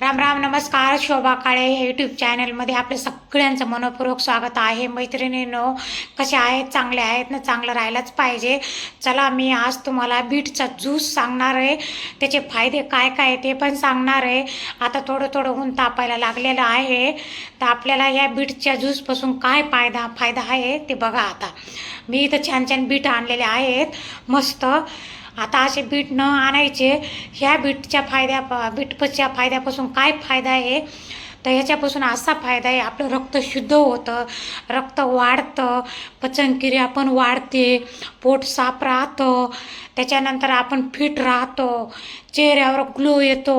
राम राम नमस्कार. शोभा काळे हे यूट्यूब चॅनलमध्ये आपल्या सगळ्यांचं मनपूर्वक स्वागत आहे. मैत्रिणीनो कसे आहेत? चांगले आहेत ना? चांगलं राहायलाच पाहिजे. चला मी आज तुम्हाला बीटचा ज्यूस सांगणार आहे. त्याचे फायदे काय काय आहे ते पण सांगणार आहे. आता थोडं थोडं ऊन तापायला लागलेलं आहे. तर आपल्याला या बीटच्या ज्यूसपासून काय फायदा? फायदा आहे ते बघा आता. मी इथं छान छान बीट आणलेले आहेत. मस्त. आता असे बीट न आणायचे ह्या बीटच्या फायद्या बीटच्या फायद्यापासून काय फायदा आहे? तर ह्याच्यापासून असा फायदा आहे आपलं रक्त शुद्ध होतं रक्त वाढतं पचनक्रिया पण वाढते पोट साफ राहतं त्याच्यानंतर आपण फिट राहतो चेहऱ्यावर ग्लो येतो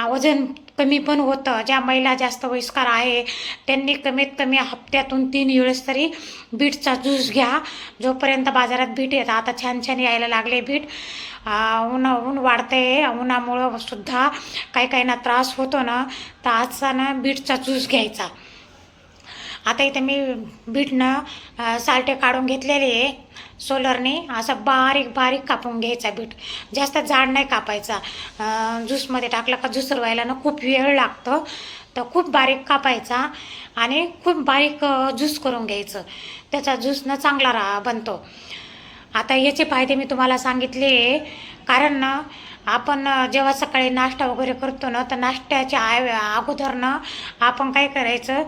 वजन कमी पण होतं. ज्या महिला जास्त वयस्कर आहे त्यांनी कमीत कमी हप्त्यातून तीन वेळेस तरी बीटचा ज्यूस घ्या. जोपर्यंत बाजारात बीट येतं आता छान छान यायला लागले बीट. ऊन ऊन वाढते उन्हामुळं सुद्धा काही काहींना त्रास होतो ना तर आजचा ना बीटचा ज्यूस घ्यायचा. आता इथे मी बीटनं सालटे काढून घेतलेले आहे. सोलरने असं बारीक बारीक कापून घ्यायचा बीट. जास्त जाड नाही कापायचा. ज्यूसमध्ये टाकला का ज्यूस व्हायला ना खूप वेळ लागतो. तर खूप बारीक कापायचा आणि खूप बारीक ज्यूस करून घ्यायचं. त्याचा ज्यूस ना चांगला रा बनतो. आता याचे फायदे मी तुम्हाला सांगितले. कारण ना आपण जेव्हा सकाळी नाश्ता वगैरे करतो ना तर नाश्त्याच्या आय अगोदर ना आपण काय करायचं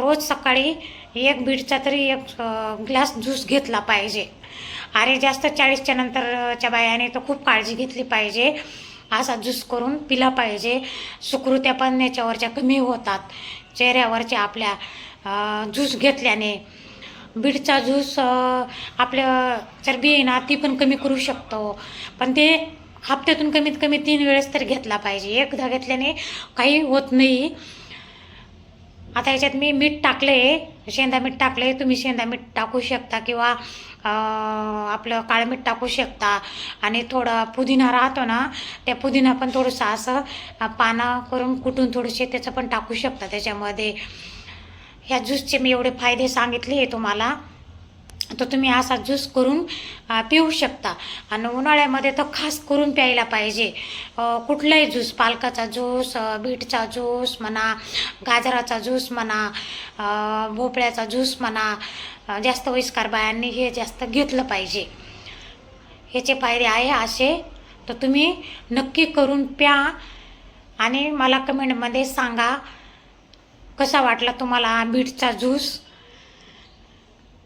रोज सकाळी एक बीडचा तरी एक ग्लास ज्यूस घेतला पाहिजे. अरे जास्त चाळीसच्या नंतरच्या बायाने तर खूप काळजी घेतली पाहिजे. असा ज्यूस करून पिला पाहिजे. सुकृत्या पण याच्यावरच्या कमी होतात. चेहऱ्यावरच्या आपल्या ज्यूस घेतल्याने. बीटचा ज्यूस आपल्या आपलं चरबी आहे ना ती पण कमी करू शकतो. पण ते हप्त्यातून कमीत कमी तीन वेळेस तर घेतला पाहिजे. एकदा घेतल्याने काही होत नाही. आता याच्यात मी मीठ टाकले शेंदा मीठ टाकले तुम्ही शेंदा मीठ टाकू शकता किंवा आपलं काळं मीठ टाकू शकता. आणि थोडं पुदिना राहतो ना त्या पुदिना पण थोडंसं असं पानं करून कुटून थोडेसे त्याचं पण टाकू शकता. त्याच्यामध्ये ह्या ज्यूसचे मी एवढे फायदे सांगितले आहे तुम्हाला. तर तुम्ही असा ज्यूस करून पिऊ शकता. आणि उन्हाळ्यामध्ये तर खास करून प्यायला पाहिजे. कुठलाही ज्यूस पालकाचा ज्यूस बीटचा ज्यूस म्हणा गाजराचा ज्यूस म्हणा भोपळ्याचा ज्यूस म्हणा जास्त वयस्कार बायांनी हे जास्त घेतलं पाहिजे. ह्याचे फायदे आहे असे. तर तुम्ही नक्की करून प्या. आणि मला कमेंटमध्ये सांगा कसा वाटला तुम्हाला बीटचा ज्यूस?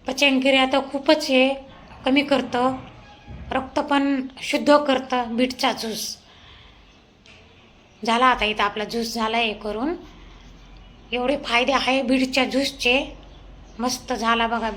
पचनक्रिया तर खूपच हे कमी करतं. रक्त पण शुद्ध करतं बीटचा ज्यूस. झाला आता इथं आपला ज्यूस झाला हे करून. एवढे फायदे आहे बीटच्या ज्यूसचे. मस्त झाला बघा बीट.